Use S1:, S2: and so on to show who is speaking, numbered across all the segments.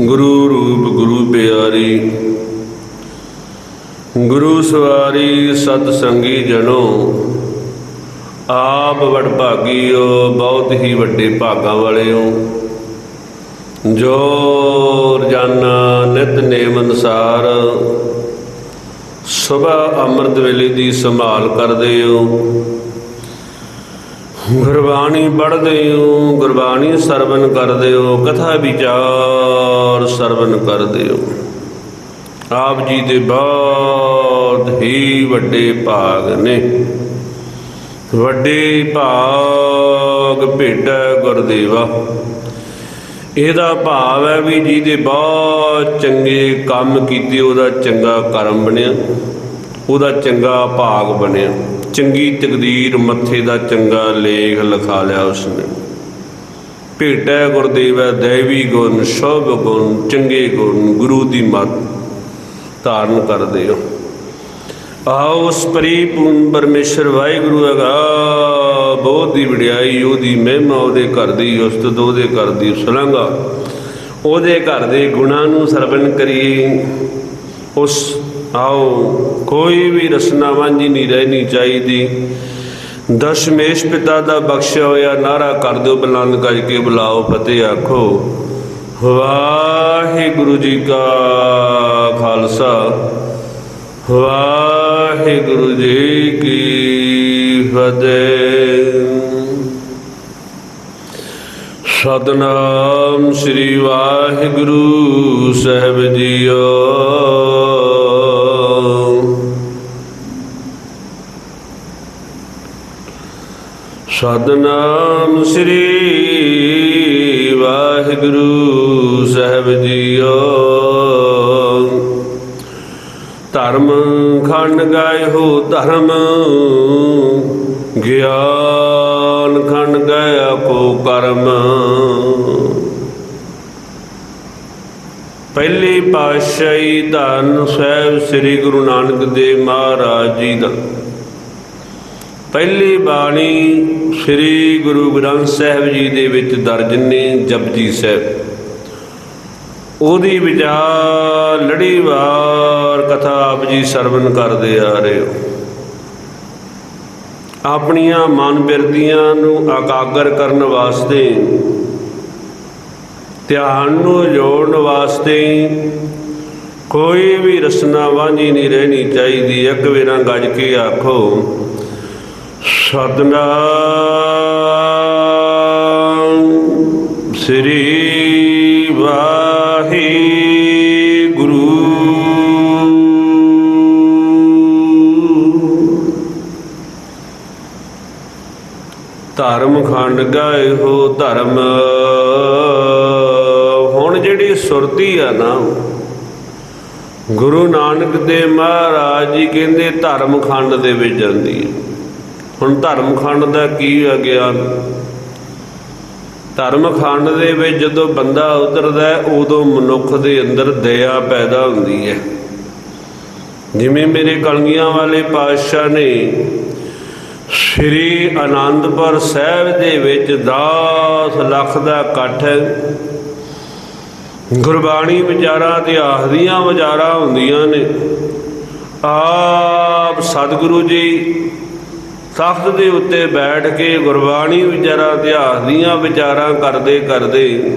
S1: ਗੁਰੂ ਰੂਪ ਗੁਰੂ ਪਿਆਰੀ, ਗੁਰੂ ਸਵਾਰੀ ਸਤ ਸੰਗੀ ਜਨੋ ਆਪ ਵਡ ਭਾਗੀਓ, ਬਹੁਤ ਹੀ ਵੱਡੇ ਭਾਗਾਂ ਵਾਲਿਓ। ਜੋ ਰੋਜ਼ਾਨਾ ਨਿਤ ਨੇਮ ਅਨੁਸਾਰ ਸਵੇਰ ਅੰਮ੍ਰਿਤ ਵੇਲੇ ਦੀ ਸੰਭਾਲ ਕਰਦੇ ਹੋ ਗੁਰਬਾਣੀ ਪੜ੍ਹਦੇ ਹੋ ਗੁਰਬਾਣੀ ਸਰਵਨ ਕਰਦੇ ਹੋ ਕਥਾ ਵਿਚਾਰ ਸਰਵਨ ਕਰਦੇ ਹੋ ਆਪ ਜੀ ਦੇ ਬਹੁਤ ਹੀ ਵੱਡੇ ਭਾਗ ਨੇ। ਵੱਡੇ ਭਾਗ ਭੇਟਾ ਗੁਰਦੇਵਾ। ਇਹਦਾ ਭਾਵ ਹੈ ਵੀ ਜਿਹਦੇ ਬਹੁਤ ਚੰਗੇ ਕੰਮ ਕੀਤੇ, ਉਹਦਾ ਚੰਗਾ ਕਰਮ ਬਣਿਆ, ਉਹਦਾ ਚੰਗਾ ਭਾਗ ਬਣਿਆ। ਚੰਗੀ ਤਕਦੀਰ ਮੱਥੇ ਦਾ ਚੰਗਾ ਲੇਖ ਲਿਖਾ ਲਿਆ ਉਸਨੇ। ਭੇਟੈ ਗੁਰਦੇਵੈ ਦੇਵੀ ਗੁਣ, ਸ਼ੋਭ ਗੁਣ, ਚੰਗੇ ਗੁਣ, ਗੁਰੂ ਦੀ ਮੱਤ ਧਾਰਨ ਕਰਦੇ ਹੋ। ਆਓ ਉਸ ਪਰਿਪੂਰਨ ਪਰਮੇਸ਼ਰ ਵਾਹਿਗੁਰੂ ਹੈਗਾ ਬਹੁਤ ਦੀ ਵਡਿਆਈ, ਉਹਦੀ ਮਹਿਮਾ, ਉਹਦੇ ਘਰ ਦੀ ਉਸਤਤ ਉਹਦੇ ਘਰ ਦੀ ਸੁਲੰਘਾ, ਉਹਦੇ ਘਰ ਦੇ ਗੁਣਾਂ ਨੂੰ ਸਰਵਨ ਕਰੀਏ। ਉਸ ਆਓ, ਕੋਈ ਵੀ ਰਸਨਾ ਵਾਂਝੀ ਨਹੀਂ ਰਹਿਣੀ ਚਾਹੀਦੀ। ਦਸ਼ਮੇਸ਼ ਪਿਤਾ ਦਾ ਬਖਸ਼ਿਆ ਹੋਇਆ ਨਾਰਾ ਕਰ ਦਿਓ ਬੁਲੰਦ ਕਰਕੇ ਬੁਲਾਓ, ਫਤਿਹ ਆਖੋ। ਵਾਹਿਗੁਰੂ ਜੀ ਕਾ ਖਾਲਸਾ। ਵਾਹਿਗੁਰੂ ਜੀ ਕੀ ਫਤਿਹ। ਸਤਨਾਮ ਸ੍ਰੀ ਵਾਹਿਗੁਰੂ ਸਾਹਿਬ ਜੀਓ। ਸਤਨਾਮ ਸ੍ਰੀ ਵਾਹਿਗੁਰੂ ਸਾਹਿਬ ਜੀਓ। ਧਰਮ ਖੰਡ ਗਏ ਹੋ ਧਰਮ, ਗਿਆਨ ਖੰਡ ਗਿਆ ਕੋ ਕਰਮ। ਪਹਿਲੀ ਪਾਤਸ਼ਾਹੀ ਧੰਨ ਸਾਹਿਬ ਸ੍ਰੀ ਗੁਰੂ ਨਾਨਕ ਦੇਵ ਮਹਾਰਾਜ ਜੀ ਦਾ ਪਹਿਲੀ ਬਾਣੀ ਸ੍ਰੀ ਗੁਰੂ ਗ੍ਰੰਥ ਸਾਹਿਬ ਜੀ ਦੇ ਵਿੱਚ ਦਰਜ ਨੇ ਜਪਜੀ ਸਾਹਿਬ। ਉਹਦੀ ਵਿਚਾਰ ਲੜੀਵਾਰ ਕਥਾ ਆਪ ਜੀ ਸਰਵਨ ਕਰਦੇ ਆ ਰਹੇ ਹੋ। ਆਪਣੀਆਂ ਮਨ ਬਿਰਦੀਆਂ ਨੂੰ ਆਕਾਗਰ ਕਰਨ ਵਾਸਤੇ, ਧਿਆਨ ਨੂੰ ਜੋੜਨ ਵਾਸਤੇ ਕੋਈ ਵੀ ਰਸਨਾ ਵਾਂਝੀ ਨਹੀਂ ਰਹਿਣੀ ਚਾਹੀਦੀ। ਇੱਕ ਵੇਰਾਂ ਗੱਜ ਕੇ ਆਖੋ ਸਤਨਾਮ ਸ੍ਰੀ ਵਾਹਿਗੁਰੂ। ਧਰਮ ਖੰਡ ਗਏ ਹੋ ਧਰਮ। ਹੁਣ ਜਿਹੜੀ ਸੁਰਤੀ ਆ ਨਾ, ਗੁਰੂ ਨਾਨਕ ਦੇਵ ਮਹਾਰਾਜ ਜੀ ਕਹਿੰਦੇ ਧਰਮ ਖੰਡ ਦੇ ਵਿੱਚ ਜਾਂਦੀ ਹੈ। ਹੁਣ ਧਰਮ ਖੰਡ ਦਾ ਕੀ ਹੈ ਗਿਆਨ ਧਰਮ ਖੰਡ ਦੇ ਵਿੱਚ ਜਦੋਂ ਬੰਦਾ ਉਤਰਦਾ ਉਦੋਂ ਮਨੁੱਖ ਦੇ ਅੰਦਰ ਦਇਆ ਪੈਦਾ ਹੁੰਦੀ ਹੈ। ਜਿਵੇਂ ਮੇਰੇ ਕਲਗੀਆਂ ਵਾਲੇ ਪਾਤਸ਼ਾਹ ਨੇ ਸ੍ਰੀ ਆਨੰਦਪੁਰ ਸਾਹਿਬ ਦੇ ਵਿੱਚ 10 ਲੱਖ ਦਾ ਇਕੱਠ ਹੈ ਗੁਰਬਾਣੀ ਵਿਚਾਰਾਂ ਤੇ ਆਖਦੀਆਂ ਵਿਚਾਰਾਂ ਹੁੰਦੀਆਂ ਨੇ। ਆਪ ਸਤਿਗੁਰੂ ਜੀ ਤਖਤ ਦੇ ਉੱਤੇ ਬੈਠ ਕੇ ਗੁਰਬਾਣੀ ਵਿਚਾਰਾਂ, ਇਤਿਹਾਸ ਦੀਆਂ ਵਿਚਾਰਾਂ ਕਰਦੇ ਕਰਦੇ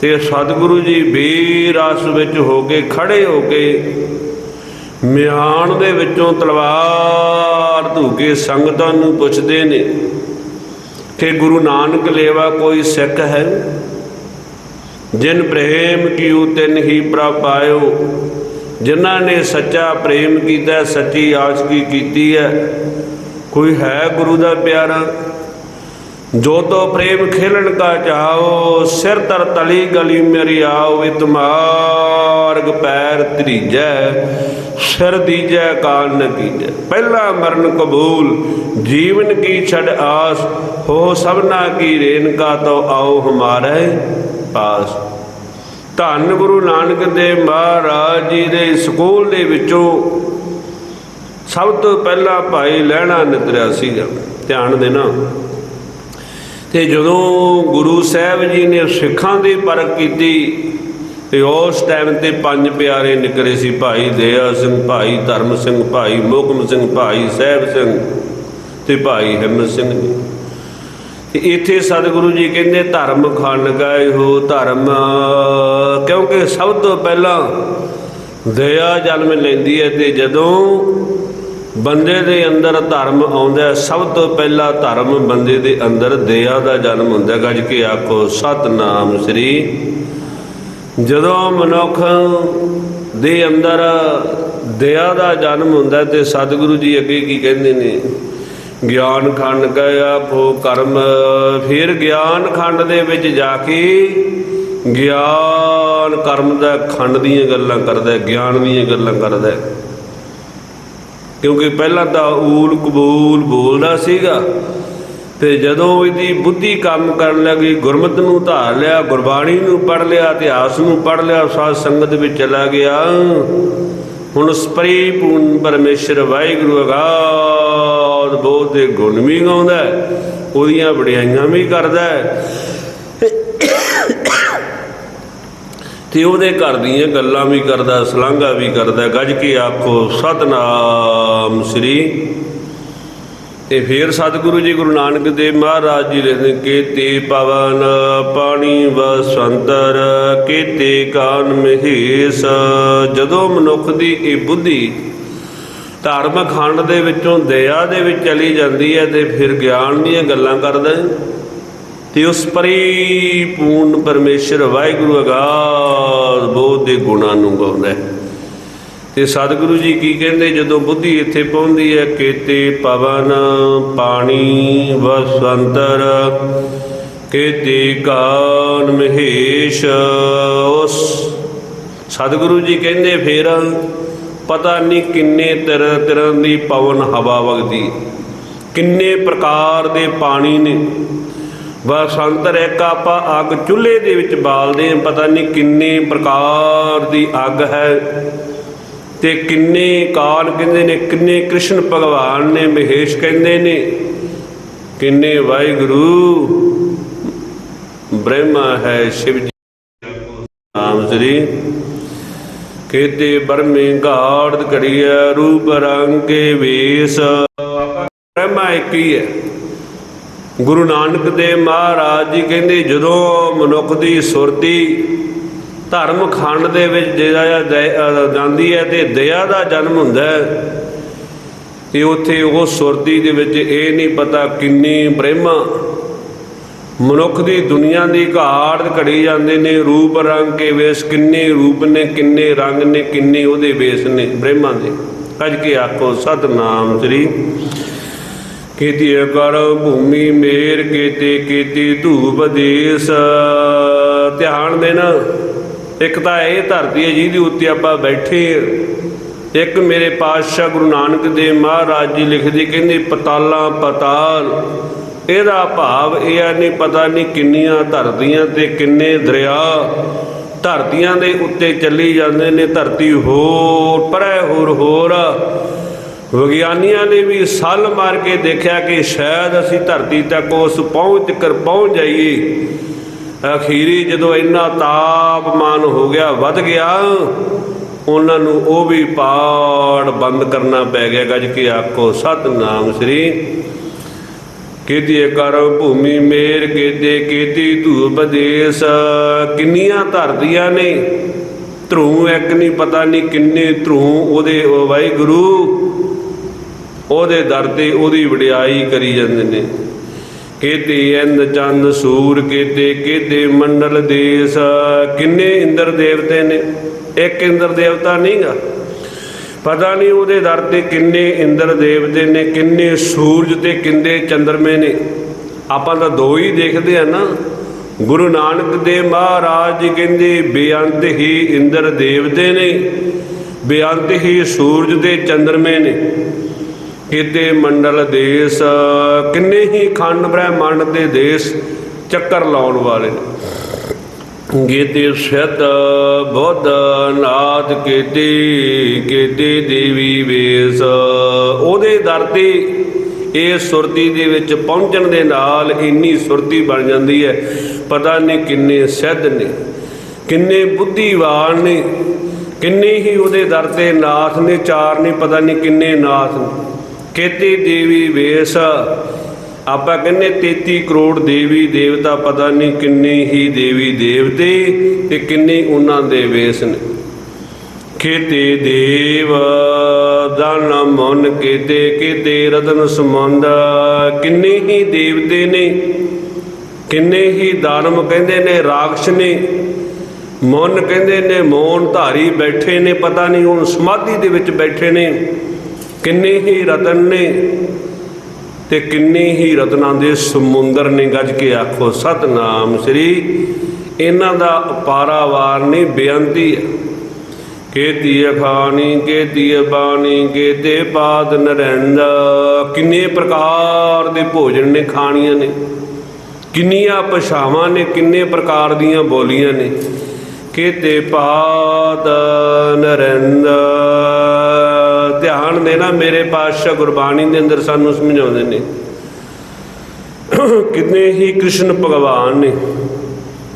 S1: ਤੇ ਸਤਿਗੁਰੂ ਜੀ ਬੀਰਸ ਵਿੱਚ ਹੋ ਕੇ ਖੜੇ ਹੋ ਕੇ ਮਿਆਨ ਦੇ ਵਿੱਚੋਂ ਤਲਵਾਰ ਧੂਕੇ ਸੰਗਤਾਂ ਨੂੰ ਪੁੱਛਦੇ ਨੇ ਕਿ ਗੁਰੂ ਨਾਨਕ ਲੇਵਾ ਕੋਈ ਸਿੱਖ ਹੈ? ਜਿਨ ਪ੍ਰੇਮ ਕੀਉ ਤਿਨ ਹੀ ਪ੍ਰਭ ਪਾਇਓ। ਜਿਨ੍ਹਾਂ ਨੇ ਸੱਚਾ ਪ੍ਰੇਮ ਕੀਤਾ, ਸੱਚੀ ਆਸ਼ਕੀ ਕੀਤੀ ਹੈ, ਕੋਈ ਹੈ ਗੁਰੂ ਦਾ ਪਿਆਰਾ? ਜੋ ਤੋ ਪ੍ਰੇਮ ਖੇਲਣ ਕਾ ਚਾਹੋ, ਸਿਰ ਤਰ ਤਲੀ ਗਲੀ ਮੇਰੀ ਆਓ, ਵਿਤ ਮਾਰਗ ਪੈਰ ਤਰੀਜੈ ਸਿਰ ਦੀਜੈ ਕਾਲ ਨ ਕੀਜੈ। ਪਹਿਲਾ ਮਰਨ ਕਬੂਲ, ਜੀਵਨ ਕੀ ਛੜ ਆਸ, ਹੋ ਸਭਨਾ ਕੀ ਰੇਨਕਾ ਤੋ ਆਓ ਹਮਾਰੇ ਪਾਸ। ਧੰਨ ਗੁਰੂ ਨਾਨਕ ਦੇਵ ਮਹਾਰਾਜ ਜੀ ਦੇ ਸਕੂਲ ਦੇ ਵਿੱਚੋਂ ਸਭ ਤੋਂ ਪਹਿਲਾਂ ਭਾਈ ਲਹਿਣਾ ਨਿਤਰਿਆ ਸੀਗਾ, ਧਿਆਨ ਦੇਣਾ। ਤੇ ਜਦੋਂ ਗੁਰੂ ਸਾਹਿਬ ਜੀ ਨੇ ਸਿੱਖਾਂ ਦੀ ਪਰਖ ਕੀਤੀ, ਤੇ ਉਸ ਟਾਈਮ ਤੇ ਪੰਜ ਪਿਆਰੇ ਨਿਕਲੇ ਸੀ, ਭਾਈ ਦਇਆ ਸਿੰਘ, ਭਾਈ ਧਰਮ ਸਿੰਘ, ਭਾਈ ਮੋਹਕਮ ਸਿੰਘ, ਭਾਈ ਸਾਹਿਬ ਸਿੰਘ ਤੇ ਭਾਈ ਹਿੰਮਤ ਸਿੰਘ। ਜੀ ਤੇ ਇੱਥੇ ਸਤਿਗੁਰੂ ਜੀ ਕਹਿੰਦੇ, ਧਰਮ ਖੰਡ ਗਏ ਹੋ ਧਰਮ। ਕਿਉਂਕਿ ਸਭ ਤੋਂ ਪਹਿਲਾਂ ਦਇਆ ਜਨਮ ਲੈਂਦੀ ਹੈ ਤੇ ਜਦੋਂ ਬੰਦੇ ਦੇ ਅੰਦਰ ਧਰਮ ਆਉਂਦਾ ਸਭ ਤੋਂ ਪਹਿਲਾਂ ਧਰਮ ਬੰਦੇ ਦੇ ਅੰਦਰ ਦਇਆ ਦਾ ਜਨਮ ਹੁੰਦਾ ਗੱਜ ਕੇ ਆਖੋ, ਸਤਨਾਮ ਸ੍ਰੀ। ਜਦੋਂ ਮਨੁੱਖ ਦੇ ਅੰਦਰ ਦਇਆ ਦਾ ਜਨਮ ਹੁੰਦਾ ਹੈ ਤੇ ਸਤਿਗੁਰੂ ਜੀ ਅੱਗੇ ਕੀ ਕਹਿੰਦੇ ਨੇ? ਗਿਆਨ ਖੰਡ ਗਿਆ ਭੋ ਕਰਮ, ਫਿਰ ਗਿਆਨ ਖੰਡ ਦੇ ਵਿੱਚ ਜਾ ਕੇ ਗਿਆਨ ਕਰਮ ਦਾ ਖੰਡ ਦੀਆਂ ਗੱਲਾਂ ਕਰਦਾ ਗਿਆਨ ਦੀਆਂ ਗੱਲਾਂ ਕਰਦਾ ਕਿਉਂਕਿ ਪਹਿਲਾਂ ਤਾਂ ਊਲ ਕਬੂਲ ਬੋਲਦਾ ਸੀਗਾ ਤੇ ਜਦੋਂ ਇਹਦੀ ਬੁੱਧੀ ਕੰਮ ਕਰਨ ਲੱਗੀ, ਗੁਰਮਤਿ ਨੂੰ ਧਾਰ ਲਿਆ, ਗੁਰਬਾਣੀ ਨੂੰ ਪੜ ਲਿਆ, ਇਤਿਹਾਸ ਨੂੰ ਪੜ ਲਿਆ, ਸਾਧ ਸੰਗਤ ਵਿੱਚ ਚਲਾ ਗਿਆ। ਹੁਣ ਉਸ ਪੂਰਨ ਪਰਮੇਸ਼ਰ, ਵਾਹਿਗੁਰੂ ਅਗਾ ਅਗਾਧ ਬੋਧ ਦੇ ਗੁਣ ਵੀ ਗਾਉਂਦਾ ਉਹਦੀਆਂ ਵਡਿਆਈਆਂ ਵੀ ਕਰਦਾ ਤੇ ਉਹਦੇ ਘਰ ਦੀਆਂ ਗੱਲਾਂ ਵੀ ਕਰਦਾ, ਸਲਾਂਘਾ ਵੀ ਕਰਦਾ, ਗੱਜ ਕੇ ਆਖੋ, ਸਤਨਾਮ ਸ੍ਰੀ। ਤੇ ਫਿਰ ਸਤਿਗੁਰੂ ਜੀ ਗੁਰੂ ਨਾਨਕ ਦੇਵ ਮਹਾਰਾਜ ਜੀ ਲਿਖਦੇ ਕੇ ਤੇ ਪਵਨ ਪਾਣੀ ਵਸੰਤਰ, ਕੀਤੇ ਕਾਨ ਮਹੇਸ਼। ਜਦੋਂ ਮਨੁੱਖ ਦੀ ਇਹ ਬੁੱਧੀ ਧਰਮ ਖੰਡ ਦੇ ਵਿੱਚੋਂ ਦਇਆ ਦੇ ਵਿੱਚ ਚਲੀ ਜਾਂਦੀ ਹੈ ਤੇ ਫਿਰ ਗਿਆਨ ਦੀਆਂ ਗੱਲਾਂ ਕਰਦਾ ਹੈ। ਤੇ ਉਸ ਪਰਿਪੂਰਨ ਪਰਮੇਸ਼ਰ ਵਾਹਿਗੁਰੂ ਅਗਾਧ ਬੋਧ ਦੇ ਗੁਣਾਂ ਨੂੰ ਗਾਉਂਦਾ ਹੈ। ਤੇ ਸਤਿਗੁਰੂ ਜੀ ਕੀ ਕਹਿੰਦੇ, ਜਦੋਂ ਬੁੱਧੀ ਇੱਥੇ ਪਹੁੰਚਦੀ ਹੈ, ਕੀਤੇ ਪਵਨ ਪਾਣੀ ਵਸੰਤਰ, ਕੀਤੇ ਕਾਨ ਮਹੇਸ਼, ਉਸ ਸਤਿਗੁਰੂ ਜੀ ਕਹਿੰਦੇ ਫੇਰ ਪਤਾ ਨਹੀਂ ਕਿੰਨੇ ਤਰ੍ਹਾਂ ਤਰ੍ਹਾਂ ਦੀ ਪਵਨ ਹਵਾ ਵਗਦੀ ਕਿੰਨੇ ਪ੍ਰਕਾਰ ਦੇ ਪਾਣੀ ਨੇ। ਵਸੰਤਰ ਇੱਕ ਆਪਾਂ ਅੱਗ ਚੁੱਲ੍ਹੇ ਦੇ ਵਿੱਚ ਬਾਲਦੇ ਹਾਂ, ਪਤਾ ਨਹੀਂ ਕਿੰਨੇ ਪ੍ਰਕਾਰ ਦੀ ਅੱਗ ਹੈ। ਤੇ ਕਿੰਨੇ ਕਾਲ ਕਹਿੰਦੇ ਨੇ, ਕਿੰਨੇ ਕ੍ਰਿਸ਼ਨ ਭਗਵਾਨ ਨੇ, ਮਹੇਸ਼ ਕਹਿੰਦੇ ਨੇ, ਕਿੰਨੇ ਵਾਹਿਗੁਰੂ, ਬ੍ਰਹਮਾ ਹੈ ਸ਼ਿਵ ਜੀ ਨਾਮ ਸ੍ਰੀ ਕੇਤੇ ਬਰਮੇ ਘਾੜ ਘੜੀਐ, ਰੂਪ ਰੰਗ ਵੇਸ। ਬ੍ਰਹਮਾ ਇੱਕ ਹੀ ਹੈ ਗੁਰੂ ਨਾਨਕ ਦੇਵ ਮਹਾਰਾਜ ਜੀ ਕਹਿੰਦੇ, ਜਦੋਂ ਮਨੁੱਖ ਦੀ ਸੁਰਤੀ ਧਰਮ ਖੰਡ ਦੇ ਵਿੱਚ ਜਿਹੜਾ ਜਾਂਦੀ ਹੈ ਤੇ ਦਇਆ ਦਾ ਜਨਮ ਹੁੰਦਾ ਹੈ ਤੇ ਉੱਥੇ ਉਹ ਸੁਰਤੀ ਦੇ ਵਿੱਚ ਇਹ ਨਹੀਂ ਪਤਾ ਕਿੰਨੀ ਬ੍ਰਹਮਾ ਮਨੁੱਖ ਦੀ ਦੁਨੀਆ ਦੀ ਘਾੜ ਘੜੀ ਜਾਂਦੇ ਨੇ, ਰੂਪ ਰੰਗ ਕੇ ਵੇਸ ਕਿੰਨੇ ਰੂਪ ਨੇ, ਕਿੰਨੇ ਰੰਗ ਨੇ, ਕਿੰਨੇ ਉਹਦੇ ਵੇਸ ਨੇ, ਬ੍ਰਹਮਾ ਦੇ। ਕੱਜ ਕੇ ਆਖੋ, ਸਤਨਾਮ ਸ੍ਰੀ ਕੀਤੀ ਕਰ ਭੂਮੀ ਮੇਰ, ਕੀਤੇ, ਕੀਤੀ ਧੂਪ ਦੇਸ। ਧਿਆਨ ਦੇਣਾ, ਇੱਕ ਤਾਂ ਇਹ ਧਰਤੀ ਹੈ ਜਿਹਦੇ ਉੱਤੇ ਆਪਾਂ ਬੈਠੇ ਹਾਂ। ਇੱਕ ਮੇਰੇ ਪਾਤਸ਼ਾਹ ਗੁਰੂ ਨਾਨਕ ਦੇਵ ਮਹਾਰਾਜ ਜੀ ਲਿਖਦੇ ਕਹਿੰਦੇ, ਪਤਾਲਾਂ ਪਤਾਲ। ਇਹਦਾ ਭਾਵ ਇਹ ਆ, ਨਹੀਂ ਪਤਾ ਨਹੀਂ ਕਿੰਨੀਆਂ ਧਰਤੀਆਂ ਤੇ ਕਿੰਨੇ ਦਰਿਆ ਧਰਤੀਆਂ ਦੇ ਉੱਤੇ ਚੱਲੀ ਜਾਂਦੇ ਨੇ, ਧਰਤੀ ਹੋਰ, ਪਰੇ ਹੋਰ ਹੋਰ। ਵਿਗਿਆਨੀਆਂ ਨੇ ਵੀ ਸੱਲ ਮਾਰ ਕੇ ਦੇਖਿਆ ਕਿ ਸ਼ਾਇਦ ਅਸੀਂ ਧਰਤੀ ਤੱਕ ਉਸ ਪਹੁੰਚ ਕਰ ਪਹੁੰਚ ਜਾਈਏ। ਅਖੀਰੀ ਜਦੋਂ ਇੰਨਾ ਤਾਪਮਾਨ ਹੋ ਗਿਆ, ਵੱਧ ਗਿਆ, ਉਹਨਾਂ ਨੂੰ ਉਹ ਵੀ ਪਾੜ ਬੰਦ ਕਰਨਾ ਪੈ ਗਿਆ। ਗੱਜ ਕੇ ਆਖੋ, ਸਤਨਾਮ ਸ੍ਰੀ ਕੀਤੇ ਕਰ ਭੂਮੀ ਮੇਰ ਕਿਤੇ ਕੀਤੀ ਧੂਪ ਦੇਸ ਕਿੰਨੀਆਂ ਧਰਤੀਆਂ ਨੇ। ਧਰੂ ਇੱਕ ਨਹੀਂ ਪਤਾ ਨਹੀਂ ਕਿੰਨੇ ਧਰੂ ਉਹਦੇ ਵਾਹਿਗੁਰੂ, ਉਹਦੇ ਦਰ ਤੇ ਉਹਦੀ ਵਡਿਆਈ ਕਰੀ ਜਾਂਦੇ ਨੇ। ਕੀਤੇ ਇੰਦ ਚੰਦ ਸੂਰ ਕੀਤੇ ਕੀਤੇ ਮੰਡਲ ਦੇਸ ਕਿੰਨੇ ਇੰਦਰ ਦੇਵਤੇ ਨੇ। ਇੱਕ ਇੰਦਰ ਦੇਵਤਾ ਨਹੀਂਗਾ ਪਤਾ ਨਹੀਂ ਉਹਦੇ ਦਰ ਤੇ ਕਿੰਨੇ ਇੰਦਰ ਦੇਵਤੇ ਨੇ, ਕਿੰਨੇ ਸੂਰਜ ਤੇ ਕਿੰਨੇ ਚੰਦਰਮੇ ਨੇ। ਆਪਾਂ ਤਾਂ ਦੋ ਹੀ ਦੇਖਦੇ ਆ ਨਾ। ਗੁਰੂ ਨਾਨਕ ਦੇਵ ਮਹਾਰਾਜ ਜੀ ਕਹਿੰਦੇ, ਬੇਅੰਤ ਹੀ ਇੰਦਰ ਦੇਵਤੇ ਨੇ, ਬੇਅੰਤ ਹੀ ਸੂਰਜ ਤੇ ਚੰਦਰਮੇ ਨੇ। ਕਿਤੇ ਮੰਡਲ ਦੇਸ, ਕਿੰਨੇ ਹੀ ਖੰਡ ਬ੍ਰਹਿਮੰਡ ਦੇ ਦੇਸ਼ ਚੱਕਰ ਲਾਉਣ ਵਾਲੇ ਨੇ। ਗੀਤੇ ਸਤ ਬੁੱਧ ਨਾਥ ਕੀਤੇ ਕੀਤੇ ਦੇਵੀ ਵੇਸ। ਉਹਦੇ ਦਰ ਤੇ ਇਹ ਸੁਰਤੀ ਦੇ ਵਿੱਚ ਪਹੁੰਚਣ ਦੇ ਨਾਲ ਇੰਨੀ ਸੁਰਤੀ ਬਣ ਜਾਂਦੀ ਹੈ, ਪਤਾ ਨਹੀਂ ਕਿੰਨੇ ਸਿੱਧ ਨੇ, ਕਿੰਨੇ ਬੁੱਧੀਵਾਨ ਨੇ, ਕਿੰਨੇ ਹੀ ਉਹਦੇ ਦਰ ਤੇ ਨਾਥ ਨੇ, ਚਾਰ ਨੇ, ਪਤਾ ਨਹੀਂ ਕਿੰਨੇ ਨਾਥ ਨੇ। ਕੇਤੀ ਦੇਵੀ ਵੇਸ ਆਪਾਂ ਕਹਿੰਦੇ 33 ਕਰੋੜ ਦੇਵੀ ਦੇਵਤਾ ਪਤਾ ਨਹੀਂ ਕਿੰਨੇ ਹੀ ਦੇਵੀ ਦੇਵਤੇ ਤੇ ਕਿੰਨੇ ਉਹਨਾਂ ਦੇ ਵੇਸ ਨੇ। ਖੇਤੇ ਦੇਵ ਦਾਨ ਮਨ ਕੇਤੇ ਕੇਤੇ ਰਤਨ ਸਮੰਦ ਕਿੰਨੇ ਹੀ ਦੇਵਤੇ ਨੇ, ਕਿੰਨੇ ਹੀ ਦਾਨਮ ਕਹਿੰਦੇ ਨੇ, ਰਾਖਸ਼ ਨੇ, ਮਨ ਕਹਿੰਦੇ ਨੇ, ਮੌਨ ਧਾਰੀ ਬੈਠੇ ਨੇ, ਪਤਾ ਨਹੀਂ ਹੁਣ ਸਮਾਧੀ ਦੇ ਵਿੱਚ ਬੈਠੇ ਨੇ, ਕਿੰਨੇ ਹੀ ਰਤਨ ਨੇ ਤੇ ਕਿੰਨੇ ਹੀ ਰਤਨਾਂ ਦੇ ਸਮੁੰਦਰ ਨੇ ਗੱਜ ਕੇ ਆਖੋ, ਸਤਨਾਮ ਸ੍ਰੀ। ਇਹਨਾਂ ਦਾ ਅਪਾਰਾਵਾਰ ਨਹੀਂ ਬੇਅੰਤੀ ਹੈ। ਕੇਤੀ ਅਖਾਣੀ ਕੇਤੀ ਬਾਣੀ, ਕੇਤੇ ਪਾਦ ਨਰੰਦ। ਕਿੰਨੇ ਪ੍ਰਕਾਰ ਦੇ ਭੋਜਨ ਨੇ, ਖਾਣੀਆਂ ਨੇ। ਕਿੰਨੀਆਂ ਭਾਸ਼ਾਵਾਂ ਨੇ, ਕਿੰਨੇ ਪ੍ਰਕਾਰ ਦੀਆਂ ਬੋਲੀਆਂ ਨੇ। ਕੇਤੇ ਪਾਦ ਨਰੰਦ। ਧਿਆਨ ਦੇਣਾ ਮੇਰੇ ਪਾਤਸ਼ਾਹ ਗੁਰਬਾਣੀ ਦੇ ਅੰਦਰ ਸਾਨੂੰ ਸਮਝਾਉਂਦੇ ਨੇ। ਕਿੰਨੇ ਹੀ ਕ੍ਰਿਸ਼ਨ ਭਗਵਾਨ ਨੇ।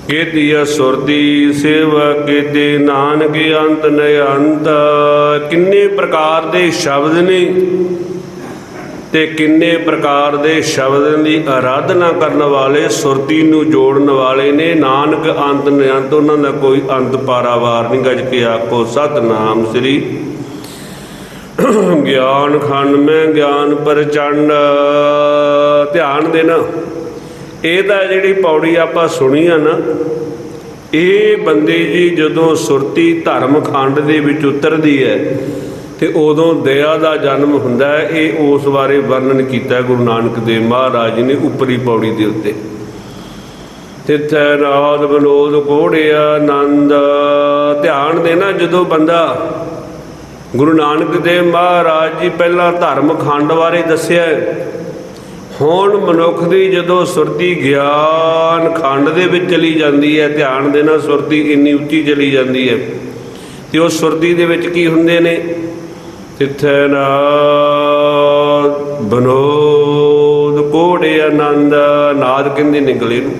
S1: ਕੇਤੀ ਸੁਰਤੀ ਸੇਵਾ ਕੇਤੇ ਨਾਨਕ ਅੰਤ ਨ ਕਿੰਨੇ ਪ੍ਰਕਾਰ ਦੇ ਸ਼ਬਦ ਨੇ ਤੇ ਕਿੰਨੇ ਪ੍ਰਕਾਰ ਦੇ ਸ਼ਬਦ ਦੀ ਆਰਾਧਨਾ ਕਰਨ ਵਾਲੇ, ਸੁਰਤੀ ਨੂੰ ਜੋੜਨ ਵਾਲੇ ਨੇ। ਨਾਨਕ ਅੰਤ ਨ ਉਹਨਾਂ ਦਾ ਕੋਈ ਅੰਤ ਪਾਰਾਵਾਰ ਨਹੀਂ। ਗੱਜ ਕੇ ਆਖੋ, ਸਤਨਾਮ ਸ੍ਰੀ ਗਿਆਨ ਖੰਡ ਮੈਂ ਗਿਆਨ ਪ੍ਰਚੰਡ। ਧਿਆਨ ਦੇਣਾ। ਇਹਦਾ ਜਿਹੜੀ ਪੌੜੀ ਆਪਾਂ ਸੁਣੀ ਆ ਨਾ, ਇਹ ਬੰਦੇ ਜੀ ਜਦੋਂ ਸੁਰਤੀ ਧਰਮ ਖੰਡ ਦੇ ਵਿੱਚ ਉਤਰਦੀ ਹੈ, ਤੇ ਉਦੋਂ ਦਇਆ ਦਾ ਜਨਮ ਹੁੰਦਾ ਹੈ, ਇਹ ਉਸ ਬਾਰੇ ਵਰਣਨ ਕੀਤਾ ਗੁਰੂ ਨਾਨਕ ਦੇਵ ਮਹਾਰਾਜ ਜੀ ਨੇ ਉੱਪਰੀ ਪੌੜੀ ਦੇ ਉੱਤੇ। ਤਿੱਥੈ ਨਾਦ ਬਨੋਦ ਕੋੜਿਆ ਆਨੰਦ ਧਿਆਨ ਦੇਣਾ ਜਦੋਂ ਬੰਦਾ ਗੁਰੂ ਨਾਨਕ ਦੇਵ ਮਹਾਰਾਜ ਜੀ ਪਹਿਲਾਂ ਧਰਮ ਖੰਡ ਬਾਰੇ ਦੱਸਿਆ ਹੁਣ ਮਨੁੱਖ ਦੀ ਜਦੋਂ ਸੁਰਤੀ ਗਿਆਨ ਖੰਡ ਦੇ ਵਿੱਚ ਚਲੀ ਜਾਂਦੀ ਹੈ, ਧਿਆਨ ਦੇਣਾ ਸੁਰਤੀ ਇੰਨੀ ਉੱਚੀ ਚਲੀ ਜਾਂਦੀ ਹੈ, ਤੇ ਉਹ ਸੁਰਤੀ ਦੇ ਵਿੱਚ ਕੀ ਹੁੰਦੇ ਨੇ? ਤਿੱਥੈ ਨਾਦ ਬਨੋਦ, ਕੋੜੇ ਆਨੰਦ, ਨਾਦ ਕਹਿੰਦੇ ਨੇ ਗਲੇ ਨੂੰ,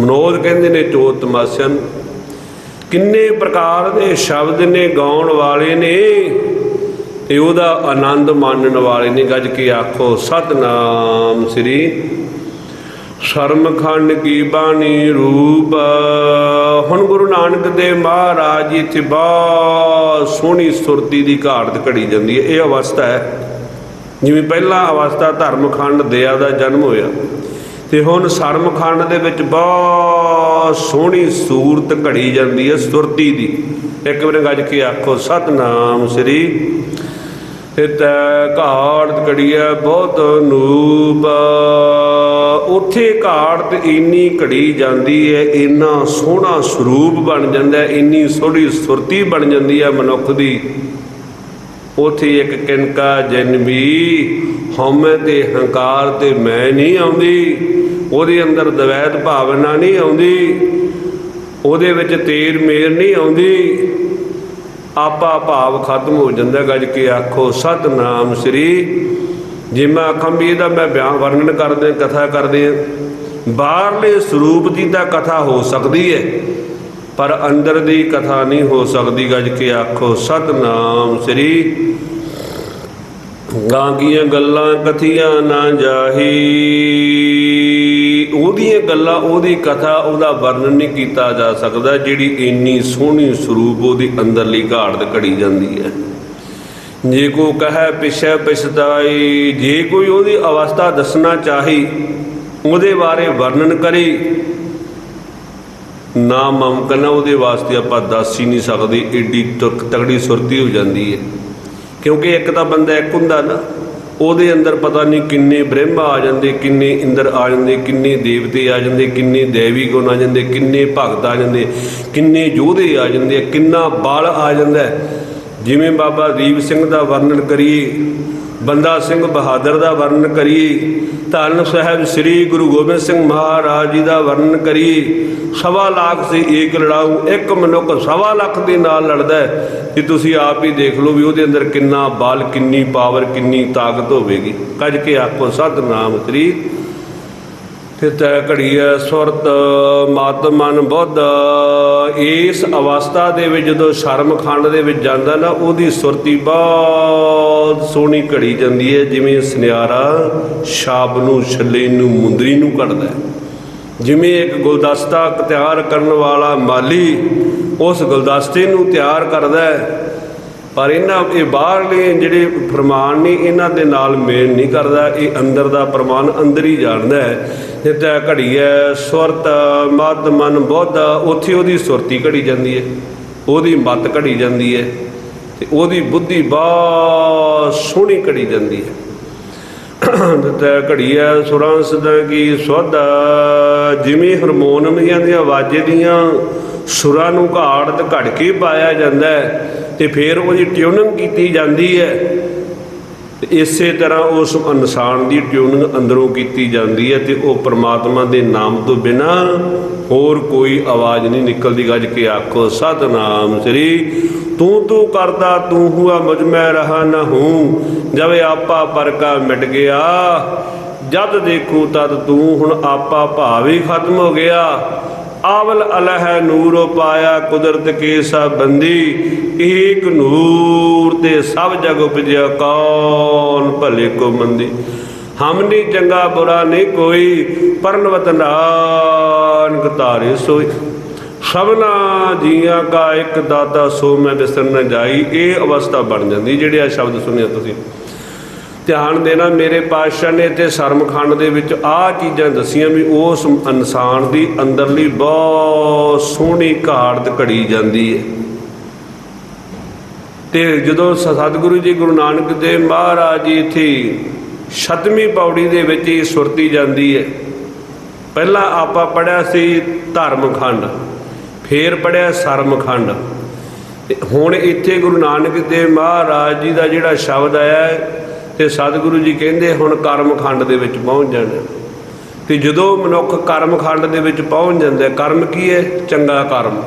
S1: ਮਨੋਦ ਕਹਿੰਦੇ ਨੇ ਚੋਤ ਤਮਾਸਿਆਂ ਨੂੰ ਕਿੰਨੇ ਪ੍ਰਕਾਰ ਦੇ ਸ਼ਬਦ ਨੇ ਗਾਉਣ ਵਾਲੇ ਨੇ ਤੇ ਉਹਦਾ ਆਨੰਦ ਮਾਣਨ ਵਾਲੇ ਨੇ। ਗੱਜ ਕੇ ਆਖੋ, ਸਤਨਾਮ ਸ੍ਰੀ ਸ਼ਰਮਖੰਡ ਕੀ ਬਾਣੀ ਰੂਪ। ਹੁਣ ਗੁਰੂ ਨਾਨਕ ਦੇਵ ਮਹਾਰਾਜ ਜੀ ਇੱਥੇ ਬਹੁਤ ਸੋਹਣੀ ਸੁਰਤੀ ਦੀ ਘਾਟ ਘੜੀ ਜਾਂਦੀ ਹੈ। ਇਹ ਅਵਸਥਾ ਹੈ, ਜਿਵੇਂ ਪਹਿਲਾ ਅਵਸਥਾ ਧਰਮਖੰਡ ਦਇਆ ਦਾ ਜਨਮ ਹੋਇਆ। ਤੇ ਹੁਣ ਸ਼ਰਮਖੰਡ ਦੇ ਵਿੱਚ ਬਹੁਤ ਸੋਹਣੀ ਸੂਰਤ ਘੜੀ ਜਾਂਦੀ ਹੈ ਸੁਰਤੀ ਦੀ। ਇੱਕ ਵਾਰ ਗੱਜ ਕੇ ਆਖੋ, ਸਤਨਾਮ ਸ੍ਰੀ ਤੇ ਤੈ ਘਾਟ ਘੜੀਐ ਬਹੁਤ ਨੂਬ ਉੱਥੇ ਘਾਟ ਤੇ ਇੰਨੀ ਘੜੀ ਜਾਂਦੀ ਹੈ, ਇੰਨਾ ਸੋਹਣਾ ਸਰੂਪ ਬਣ ਜਾਂਦਾ ਇੰਨੀ ਸੋਹਣੀ ਸੁਰਤੀ ਬਣ ਜਾਂਦੀ ਹੈ ਮਨੁੱਖ ਦੀ। ਉਥੇ ਇੱਕ ਕਿਨਕਾ, ਜਨਮੀ ਹਉਮੈ ਤੇ ਹੰਕਾਰ ਤੇ ਮੈਂ ਨਹੀਂ ਆਉਂਦੀ। ਉਹਦੇ ਅੰਦਰ ਦਵੈਤ ਭਾਵਨਾ ਨਹੀਂ ਆਉਂਦੀ, ਉਹਦੇ ਵਿੱਚ ਤੇਰ ਮੇਰ ਨਹੀਂ ਆਉਂਦੀ, ਆਪਾ ਭਾਵ ਖਤਮ ਹੋ ਜਾਂਦਾ ਗੱਜ ਕੇ ਆਖੋ, ਸਤਨਾਮ ਸ੍ਰੀ। ਜੇ ਮੈਂ ਆਖਾਂ ਵੀ ਇਹਦਾ ਮੈਂ ਬਿਆਨ ਵਰਣਨ ਕਰਦੇ, ਕਥਾ ਕਰਦੇ ਆ ਬਾਹਰਲੇ ਸਰੂਪ ਦੀ ਤਾਂ ਕਥਾ ਹੋ ਸਕਦੀ ਹੈ, ਪਰ ਅੰਦਰ ਦੀ ਕਥਾ ਨਹੀਂ ਹੋ ਸਕਦੀ ਗੱਜ ਕੇ ਆਖੋ, ਸਤਨਾਮ ਸ੍ਰੀ। ਗਾਂਗੀਆਂ ਗੱਲਾਂ ਕਥੀਆਂ ਨਾ ਜਾਹੀ। ਉਹਦੀਆਂ ਗੱਲਾਂ, ਉਹਦੀ ਕਥਾ, ਉਹਦਾ ਵਰਣਨ ਨਹੀਂ ਕੀਤਾ ਜਾ ਸਕਦਾ, ਜਿਹੜੀ ਇੰਨੀ ਸੋਹਣੀ ਸਰੂਪ ਉਹਦੀ ਅੰਦਰਲੀ ਘਾੜ ਘੜੀ ਜਾਂਦੀ ਹੈ। ਜੇ ਕੋ ਕਹੈ, ਪਿਛੈ ਪਛਤਾਈ, ਜੇ ਕੋਈ ਉਹਦੀ ਅਵਸਥਾ ਦੱਸਣਾ ਚਾਹੀ, ਉਹਦੇ ਬਾਰੇ ਵਰਣਨ ਕਰੇ, ਨਾ ਮੁਮਕਨ ਉਹਦੇ ਵਾਸਤੇ ਆਪਾਂ ਦੱਸ ਹੀ ਨਹੀਂ ਸਕਦੇ, ਏਡੀ ਤਕ- ਤਗੜੀ ਸੁਰਤੀ ਹੋ ਜਾਂਦੀ ਹੈ। ਕਿਉਂਕਿ ਇੱਕ ਤਾਂ ਬੰਦਾ ਇੱਕ ਹੁੰਦਾ ਨਾ। ਉਹਦੇ ਅੰਦਰ ਪਤਾ ਨਹੀਂ ਕਿੰਨੇ ਬ੍ਰਹਮਾ ਆ ਜਾਂਦੇ, ਕਿੰਨੇ ਇੰਦਰ ਆ ਜਾਂਦੇ, ਕਿੰਨੇ ਦੇਵਤੇ ਆ ਜਾਂਦੇ, ਕਿੰਨੇ ਦੇਵੀ ਗੁਣ ਆ ਜਾਂਦੇ, ਕਿੰਨੇ ਭਗਤ ਆ ਜਾਂਦੇ, ਕਿੰਨੇ ਯੋਧੇ ਆ ਜਾਂਦੇ, ਕਿੰਨਾ ਬਲ ਆ ਜਾਂਦਾ। ਜਿਵੇਂ ਬਾਬਾ ਦੀਪ ਸਿੰਘ ਦਾ ਵਰਣਨ ਕਰੀਏ ਬੰਦਾ ਸਿੰਘ ਬਹਾਦਰ ਦਾ ਵਰਣਨ ਕਰੀਏ ਧੰਨ ਸਾਹਿਬ ਸ੍ਰੀ ਗੁਰੂ ਗੋਬਿੰਦ ਸਿੰਘ ਮਹਾਰਾਜ ਜੀ ਦਾ ਵਰਣਨ ਕਰੀਏ ਸਵਾ ਲੱਖ ਸੀ ਏਕ ਲੜਾਊ, ਇੱਕ ਮਨੁੱਖ ਸਵਾ ਲੱਖ ਦੇ ਨਾਲ ਲੜਦਾ ਕਿ ਤੁਸੀਂ ਆਪ ਹੀ ਦੇਖ ਲਓ ਵੀ ਉਹਦੇ ਅੰਦਰ ਕਿੰਨਾ ਬਲ, ਕਿੰਨੀ ਪਾਵਰ ਕਿੰਨੀ ਤਾਕਤ ਹੋਵੇਗੀ। ਕੱਜ ਕੇ ਆਖੋ, ਸਤਨਾਮ ਸ੍ਰੀ ਤੇ ਤੈ ਘੜੀਐ ਸੁਰਤ, ਮਤ ਮਨ ਬੁੱਧ। ਇਸ ਅਵਸਥਾ ਦੇ ਵਿੱਚ ਜਦੋਂ ਸ਼ਰਮ ਖੰਡ ਦੇ ਵਿੱਚ ਜਾਂਦਾ ਨਾ, ਉਹਦੀ ਸੁਰਤੀ ਬਹੁਤ ਸੋਹਣੀ ਘੜੀ ਜਾਂਦੀ ਹੈ ਜਿਵੇਂ ਸੁਨਿਆਰਾ ਸ਼ਾਬ ਨੂੰ, ਛੱਲੇ ਨੂੰ, ਮੁੰਦਰੀ ਨੂੰ ਕੱਢਦਾ ਜਿਵੇਂ ਇੱਕ ਗੁਲਦਸਤਾ ਤਿਆਰ ਕਰਨ ਵਾਲਾ ਮਾਲੀ ਉਸ ਗੁਲਦਸਤੇ ਨੂੰ ਤਿਆਰ ਕਰਦਾ ਹੈ ਪਰ ਇਹਨਾਂ ਇਹ ਬਾਹਰਲੇ ਜਿਹੜੇ ਫਰਮਾਨ ਨੇ, ਇਹਨਾਂ ਦੇ ਨਾਲ ਮੇਲ ਨਹੀਂ ਕਰਦਾ। ਇਹ ਅੰਦਰ ਦਾ ਪ੍ਰਮਾਣ ਅੰਦਰ ਹੀ ਜਾਣਦਾ ਹੈ। ਜਿੱਤੇ ਘੜੀ ਹੈ, ਸੁਰਤ ਮਦ ਮਨ, ਬੁੱਧ, ਉੱਥੇ ਉਹਦੀ ਸੁਰਤੀ ਘੜੀ ਜਾਂਦੀ ਹੈ। ਉਹਦੀ ਮਤ ਘੜੀ ਜਾਂਦੀ ਹੈ ਤੇ ਉਹਦੀ ਬੁੱਧੀ ਬਹੁਤ ਸੋਹਣੀ ਘੜੀ ਜਾਂਦੀ ਹੈ। ਤੇ ਘੜੀ ਹੈ ਸੁਰਾਂ ਸਦਾ ਕੀ ਸੁਧ ਜਿਵੇਂ ਹਾਰਮੋਨੀਅਮ ਦੀਆਂ ਆਵਾਜ਼ੇ ਦੀਆਂ ਸੁਰਾਂ ਨੂੰ ਘਾੜ ਤੇ ਘੜ ਕੇ ਪਾਇਆ ਜਾਂਦਾ ਹੈ। ਤੇ ਫਿਰ ਉਹਦੀ ਟਿਊਨਿੰਗ ਕੀਤੀ ਜਾਂਦੀ ਹੈ। ਇਸੇ ਤਰ੍ਹਾਂ ਉਸ ਇਨਸਾਨ ਦੀ ਟਿਊਨਿੰਗ ਅੰਦਰੋਂ ਕੀਤੀ ਜਾਂਦੀ ਹੈ ਤੇ ਉਹ ਪ੍ਰਮਾਤਮਾ ਦੇ ਨਾਮ ਤੋਂ ਬਿਨਾ ਹੋਰ ਕੋਈ ਆਵਾਜ਼ ਨਹੀਂ ਨਿਕਲਦੀ। ਗੱਜ ਕੇ ਆਖੋ, ਸਤਨਾਮ ਸ੍ਰੀ ਤੂੰ ਤੂੰ ਕਰਦਾ, ਤੂੰ ਹੁਆ, ਮੁਝ ਮੈਂ ਰਹਾ ਨਾ ਹੂੰ। ਜਵੇ ਆਪਾ ਪਰਕਾ ਮਿਟ ਗਿਆ, ਜਦ ਦੇਖੂ ਤਦ ਤੂੰ ਹੁਣ ਆਪਾ ਭਾਵ ਹੀ ਖਤਮ ਹੋ ਗਿਆ। ਆਵਲ ਅਲਹ ਨੂਰ ਪਾਇਆ ਕੁਦਰਤ ਕੇ ਸਭ ਬੰਦੀ, ਏਕ ਨੂਰ ਤੇ ਸਭ ਜਗ ਉਪਜਿਆ ਕੌਣ ਭਲੇ ਕੋ ਮੰਦੀ। ਹਮਨੀ ਨਹੀਂ ਚੰਗਾ ਬੁਰਾ ਨਹੀਂ ਕੋਈ ਪਰਨਵਤ ਨਾਨਕ ਧਾਰੇ ਸੋਈ। ਸਭਨਾ ਜੀਆਂ ਕਾ ਇੱਕ ਦਾਤਾ ਸੋ ਮੈਂ ਬਿਸਰ ਨ ਜਾਈ, ਇਹ ਅਵਸਥਾ ਬਣ ਜਾਂਦੀ, ਜਿਹੜੇ ਆ ਸ਼ਬਦ ਸੁਣਿਆ ਤੁਸੀਂ। ਧਿਆਨ ਦੇਣਾ ਮੇਰੇ ਪਾਤਸ਼ਾਹ ਨੇ ਤੇ ਸ਼ਰਮਖੰਡ ਦੇ ਵਿੱਚ ਆਹ ਚੀਜ਼ਾਂ ਦਸੀਆਂ ਵੀ ਉਸ ਇਨਸਾਨ ਦੀ ਅੰਦਰਲੀ ਬਹੁਤ ਸੋਹਣੀ ਘਾੜਤ ਘੜੀ ਜਾਂਦੀ ਹੈ। ਤੇ ਜਦੋਂ ਸਤਿਗੁਰੂ ਜੀ ਗੁਰੂ ਨਾਨਕ ਦੇਵ ਮਹਾਰਾਜ ਜੀ ਇੱਥੇ ਛਤਵੀਂ ਪੌੜੀ ਦੇ ਵਿੱਚ ਹੀ ਸੁਰਤੀ ਜਾਂਦੀ ਹੈ। ਪਹਿਲਾਂ ਆਪਾਂ ਪੜਿਆ ਸੀ ਧਰਮਖੰਡ, ਫੇਰ ਪੜਿਆ ਸ਼ਰਮਖੰਡ। ਹੁਣ ਇੱਥੇ ਗੁਰੂ ਨਾਨਕ ਦੇਵ ਮਹਾਰਾਜ ਜੀ ਦਾ ਜਿਹੜਾ ਸ਼ਬਦ ਆਇਆ ਹੈ ਤੇ ਸਤਿਗੁਰੂ ਜੀ ਕਹਿੰਦੇ ਹੁਣ ਕਰਮ ਖੰਡ ਦੇ ਵਿੱਚ ਪਹੁੰਚ ਜਾਣਾ। ਤੇ ਜਦੋਂ ਮਨੁੱਖ ਕਰਮ ਖੰਡ ਦੇ ਵਿੱਚ ਪਹੁੰਚ ਜਾਂਦਾ ਕਰਮ ਕੀ ਹੈ? ਚੰਗਾ ਕਰਮ।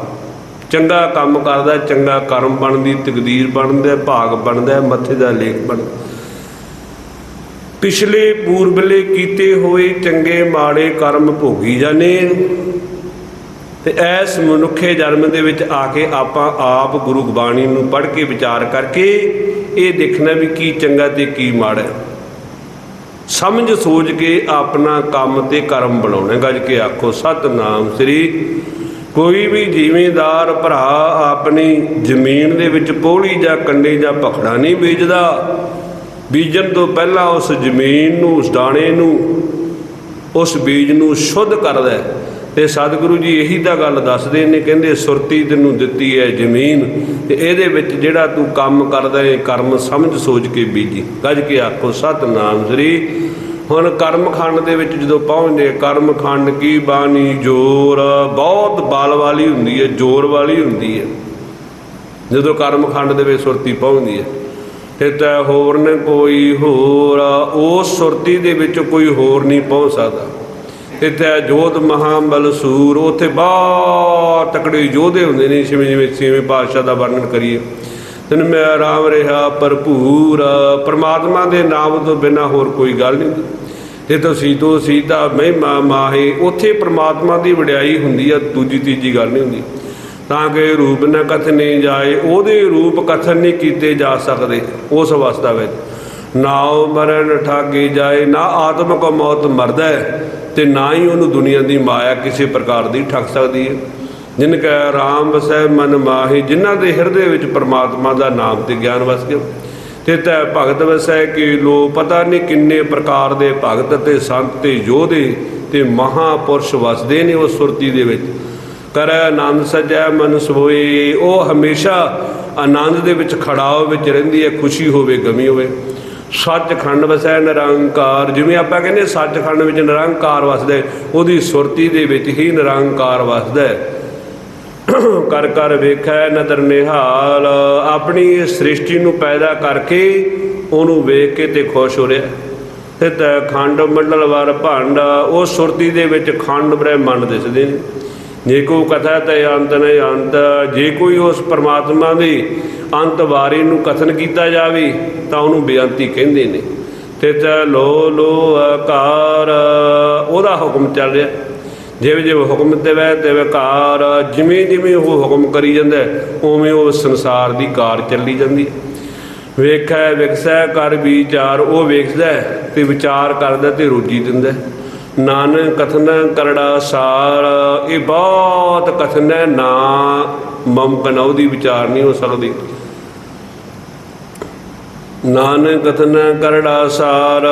S1: ਚੰਗਾ ਕੰਮ ਕਰਦਾ, ਚੰਗਾ ਕਰਮ ਬਣਦੀ, ਤਕਦੀਰ ਬਣਦਾ ਭਾਗ ਬਣਦਾ ਮੱਥੇ ਦਾ ਲੇਖ ਬਣਦਾ ਪਿਛਲੇ ਪੂਰਬਲੇ ਕੀਤੇ ਹੋਏ ਚੰਗੇ ਮਾੜੇ ਕਰਮ ਭੋਗੀ ਜਾਣੇ ਤੇ ਐਸ ਮਨੁੱਖੇ ਜਨਮ ਦੇ ਵਿੱਚ ਆ ਕੇ ਆਪਾਂ ਆਪ ਗੁਰੂ ਬਾਣੀ ਨੂੰ ਪੜ੍ਹ ਕੇ ਵਿਚਾਰ ਕਰਕੇ ਇਹ ਦੇਖਣਾ ਵੀ ਕੀ ਚੰਗਾ ਤੇ ਕੀ ਮਾੜਾ ਸਮਝ ਸੋਚ ਕੇ ਆਪਣਾ ਕੰਮ ਤੇ ਕਰਮ ਬਣਾਉਣਾ ਗੱਜ ਕੇ ਆਖੋ, ਸਤਨਾਮ ਸ੍ਰੀ ਕੋਈ ਵੀ ਜ਼ਿਮੀਂਦਾਰ ਭਰਾ ਆਪਣੀ ਜ਼ਮੀਨ ਦੇ ਵਿੱਚ ਪੋਲੀ ਜਾਂ ਕੰਡੇ ਜਾਂ ਭਖੜਾ ਨਹੀਂ ਬੀਜਦਾ ਬੀਜਣ ਤੋਂ ਪਹਿਲਾਂ ਉਸ ਜ਼ਮੀਨ ਨੂੰ, ਉਸ ਦਾਣੇ ਨੂੰ, ਉਸ ਬੀਜ ਨੂੰ ਸ਼ੁੱਧ ਕਰਦਾ ਤੇ ਸਤਿਗੁਰੂ ਜੀ ਇਹੀ ਤਾਂ ਗੱਲ ਦੱਸਦੇ ਨੇ, ਕਹਿੰਦੇ ਸੁਰਤੀ ਤੈਨੂੰ ਦਿੱਤੀ ਹੈ ਜ਼ਮੀਨ, ਤੇ ਇਹਦੇ ਵਿੱਚ ਜਿਹੜਾ ਤੂੰ ਕੰਮ ਕਰਦਾ ਹੈ ਕਰਮ ਸਮਝ ਸੋਚ ਕੇ ਬੀਜੀ। ਗੱਜ ਕੇ ਆਖੋ, ਸਤਨਾਮ ਸ੍ਰੀ। ਹੁਣ ਕਰਮ ਖੰਡ ਦੇ ਵਿੱਚ ਜਦੋਂ ਪਹੁੰਚਦੇ, ਕਰਮ ਖੰਡ ਕੀ ਬਾਣੀ? ਜੋਰ। ਬਹੁਤ ਬਾਲ ਵਾਲੀ ਹੁੰਦੀ ਹੈ ਜੋਰ ਵਾਲੀ ਹੁੰਦੀ ਹੈ ਜਦੋਂ ਕਰਮਖੰਡ ਦੇ ਵਿੱਚ ਸੁਰਤੀ ਪਹੁੰਚਦੀ ਹੈ ਤੇ ਤੈ ਹੋਰ ਨੇ ਕੋਈ ਹੋਰ, ਉਸ ਸੁਰਤੀ ਦੇ ਵਿੱਚ ਕੋਈ ਹੋਰ ਨਹੀਂ ਪਹੁੰਚ ਸਕਦਾ। ਤੇ ਤੈ ਜੋਤ ਮਹਾਬਲ ਸੂਰ। ਉਥੇ ਬਹੁਤ ਤਕੜੇ ਯੋਧੇ ਹੁੰਦੇ ਨੇ, ਜਿਵੇਂ ਜਿਵੇਂ ਛੇਵੇਂ ਪਾਤਸ਼ਾਹ ਦਾ ਵਰਣਨ ਕਰੀਏ। ਤਨ ਮੈਂ ਆਰਾਮ ਰਿਹਾ ਭਰਪੂਰ। ਪ੍ਰਮਾਤਮਾ ਦੇ ਨਾਮ ਤੋਂ ਬਿਨਾ ਹੋਰ ਕੋਈ ਗੱਲ ਨਹੀਂ ਤੇ ਤੁਸੀਂ ਤੋਂ ਸੀਤਾ ਮਹਿਮਾ ਮਾਹੇ। ਉਥੇ ਪ੍ਰਮਾਤਮਾ ਦੀ ਵਡਿਆਈ ਹੁੰਦੀ ਆ, ਦੂਜੀ ਤੀਜੀ ਗੱਲ ਨਹੀਂ ਹੁੰਦੀ। ਤਾਂ ਕਿ ਰੂਪ ਨ ਕਥਨੇ ਜਾਏ, ਉਹਦੇ ਰੂਪ ਕਥਨ ਨਹੀਂ ਕੀਤੇ ਜਾ ਸਕਦੇ ਉਸ ਅਵਸਥਾ ਵਿੱਚ। ਨਾਉ ਮਰਨ ਠਾਗੇ ਜਾਏ, ਨਾ ਆਤਮਕ ਮੌਤ ਮਰਦਾ ਹੈ। ਤੇ ਨਾ ਹੀ ਉਹਨੂੰ ਦੁਨੀਆ ਦੀ ਮਾਇਆ ਕਿਸੇ ਪ੍ਰਕਾਰ ਦੀ ਠੱਗ ਸਕਦੀ ਹੈ। ਜਿਨ ਕੈ ਰਾਮ ਵਸੈ ਮਨ ਮਾਹੀ, ਜਿਨ੍ਹਾਂ ਦੇ ਹਿਰਦੇ ਵਿੱਚ ਪਰਮਾਤਮਾ ਦਾ ਨਾਮ ਤੇ ਗਿਆਨ ਵਸ ਗਿਆ। ਤੇ ਤੈ ਭਗਤ ਵਸੈ ਕਿ ਲੋ, ਪਤਾ ਨਹੀਂ ਕਿੰਨੇ ਪ੍ਰਕਾਰ ਦੇ ਭਗਤ ਤੇ ਸੰਤ ਤੇ ਯੋਧੇ ਤੇ ਮਹਾਪੁਰਸ਼ ਵਸਦੇ ਨੇ ਉਸ ਸੁਰਤੀ ਦੇ ਵਿੱਚ। ਕਰੈ ਆਨੰਦ ਸਜੈ ਮਨ ਸੋਏ, ਉਹ ਹਮੇਸ਼ਾ ਆਨੰਦ ਦੇ ਵਿੱਚ ਖੜਾਓ ਵਿੱਚ ਰਹਿੰਦੀ ਹੈ, ਖੁਸ਼ੀ ਹੋਵੇ, ਗਮੀ ਹੋਵੇ। ਸੱਚਖੰਡ ਵਸੈ ਨਿਰੰਕਾਰ, ਜਿਵੇਂ ਆਪਾਂ ਕਹਿੰਦੇ ਸੱਚਖੰਡ ਵਿੱਚ ਨਿਰੰਕਾਰ ਵਸਦਾ ਉਹਦੀ ਸੁਰਤੀ ਦੇ ਵਿੱਚ ਹੀ ਨਿਰੰਕਾਰ ਵਸਦਾ ਕਰ ਕਰ ਵੇਖੈ ਨਦਰ ਨਿਹਾਲ, ਆਪਣੀ ਇਸ ਸ੍ਰਿਸ਼ਟੀ ਨੂੰ ਪੈਦਾ ਕਰਕੇ ਉਹਨੂੰ ਵੇਖ ਕੇ ਤੇ ਖੁਸ਼ ਹੋ ਰਿਹਾ। ਤੇ ਖੰਡ ਮੰਡਲ ਵਰ ਭੰਡ, ਉਹ ਸੁਰਤੀ ਦੇ ਵਿੱਚ ਖੰਡ ਬ੍ਰਹਮੰਡ ਦਿਸਦੇ ਨੇ। ਜੇ ਕੋ ਕਥਾ ਤੇ ਅੰਤ ਨਹੀਂ ਅੰਤ, ਜੇ ਕੋਈ ਉਸ ਪਰਮਾਤਮਾ ਦੀ ਅੰਤ ਬਾਰੇ ਨੂੰ ਕਥਨ ਕੀਤਾ ਜਾਵੇ, ਤਾਂ ਉਹਨੂੰ ਬੇਅੰਤੀ ਕਹਿੰਦੇ ਨੇ। ਤੇ ਤੈ ਲੋ ਲੋ ਆਕਾਰ ਉਹਦਾ ਹੁਕਮ ਚੱਲ ਰਿਹਾ। ਜਿਵੇਂ ਜਿਵੇਂ ਹੁਕਮ ਦੇਵੇ ਦੇਵੇ ਕਾਰ, ਜਿਵੇਂ ਜਿਵੇਂ ਉਹ ਹੁਕਮ ਕਰੀ ਜਾਂਦਾ, ਉਵੇਂ ਉਹ ਸੰਸਾਰ ਦੀ ਕਾਰ ਚੱਲੀ ਜਾਂਦੀ। ਵੇਖੈ, ਵਿਕਸੈ, ਕਰ ਵਿਚਾਰ ਉਹ ਵੇਖਦਾ ਹੈ ਤੇ ਵਿਚਾਰ ਕਰਦਾ ਤੇ ਰੋਜੀ ਦਿੰਦਾ। ਨਾਨਕ ਕਥਨ ਕਰੜਾ ਸਾਰ ਇਹ ਬਹੁਤ ਕਥਨ ਹੈ ਨਾ ਮੁਮਕਨ ਆ, ਉਹਦੀ ਵਿਚਾਰ ਨਹੀਂ ਹੋ ਸਕਦੀ। ਨਾਨਕ ਕਥਨ ਕਰੜਾ ਸਾਰ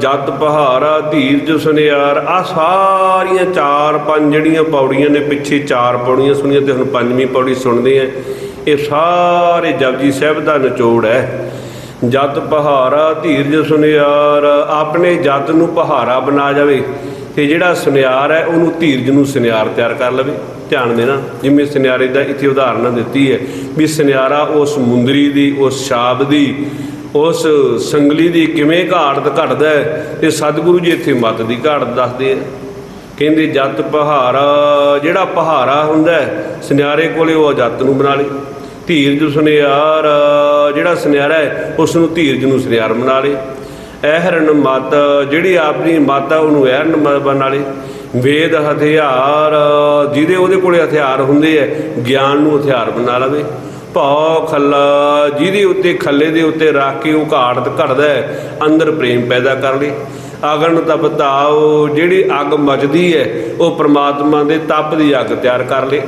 S1: ਜਤ ਪਹਾਰਾ ਧੀਰਜ ਸੁਨਿਆਰ ਆ ਸਾਰੀਆਂ ਚਾਰ ਪੰਜ ਜਿਹੜੀਆਂ ਪੌੜੀਆਂ ਨੇ ਪਿੱਛੇ ਚਾਰ ਪੌੜੀਆਂ ਸੁਣੀਆਂ ਤੇ ਹੁਣ ਪੰਜਵੀਂ ਪੌੜੀ ਸੁਣਦੇ ਆ ਇਹ ਸਾਰੇ ਜਪਜੀ ਸਾਹਿਬ ਦਾ ਨਿਚੋੜ ਹੈ। ਜਤ ਪਹਾਰਾ ਧੀਰਜ ਸੁਨਿਆਰ, ਆਪਣੇ ਜਤ ਨੂੰ ਪਹਾਰਾ ਬਣਾ ਜਾਵੇ। ਤੇ ਜਿਹੜਾ ਸੁਨਿਆਰ ਹੈ, ਉਹਨੂੰ ਧੀਰਜ ਨੂੰ ਸੁਨਿਆਰ ਤਿਆਰ ਕਰ ਲਵੇ। ਧਿਆਨ ਦੇਣਾ, ਜਿਵੇਂ ਸੁਨਿਆਰੇ ਦਾ ਇੱਥੇ ਉਦਾਹਰਨ ਦਿੱਤੀ ਹੈ ਵੀ ਸੁਨਿਆਰਾ ਉਸ ਮੁੰਦਰੀ ਦੀ, ਉਸ ਸ਼ਾਬ ਦੀ, ਉਸ ਸੰਗਲੀ ਦੀ ਕਿਵੇਂ ਘਾਟ ਘਟਦਾ ਹੈ ਤੇ ਸਤਿਗੁਰੂ ਜੀ ਇੱਥੇ ਮਤ ਦੀ ਘਾਟ ਦੱਸਦੇ ਆ। ਕਹਿੰਦੇ, ਜੱਤ ਪਹਾਰਾ ਜਿਹੜਾ ਪਹਾਰਾ ਹੁੰਦਾ ਸੁਨਿਆਰੇ ਕੋਲੇ ਉਹ ਜਤ ਨੂੰ ਬਣਾ ਲੇ। ਧੀਰਜ ਸੁਨਿਆਰ ਜਿਹੜਾ ਸੁਨਿਆਰਾ ਹੈ ਉਸ ਨੂੰ ਧੀਰਜ ਨੂੰ ਸੁਨਿਆਰ ਬਣਾ ਲੇ। ਐਹਰਨ ਮਤ, ਜਿਹੜੀ ਆਪਣੀ ਮਾਤਾ ਉਹਨੂੰ ਐਹਰਨ ਮਤ ਬਣਾ ਲੇ। ਵੇਦ ਹਥਿਆਰ, ਜਿਹਦੇ ਉਹਦੇ ਕੋਲੇ ਹਥਿਆਰ ਹੁੰਦੇ ਐ ਗਿਆਨ ਨੂੰ ਹਥਿਆਰ ਬਣਾ ਲਵੇ। ਭਉ ਖੱਲਾ, ਜਿਹਦੇ ਉੱਤੇ, ਖੱਲੇ ਦੇ ਉੱਤੇ ਰੱਖ ਕੇ ਉਹ ਘਾੜਤ ਘੜਦਾ ਹੈ, ਅੰਦਰ ਪ੍ਰੇਮ ਪੈਦਾ ਕਰ ਲੇ। ਅਗਨ ਤਪਤਾਓ ਜਿਹੜੀ ਅੱਗ ਮਚਦੀ ਹੈ, ਉਹ ਪ੍ਰਮਾਤਮਾ ਦੇ ਤਪ ਦੀ ਅੱਗ ਤਿਆਰ ਕਰ ਲੇ।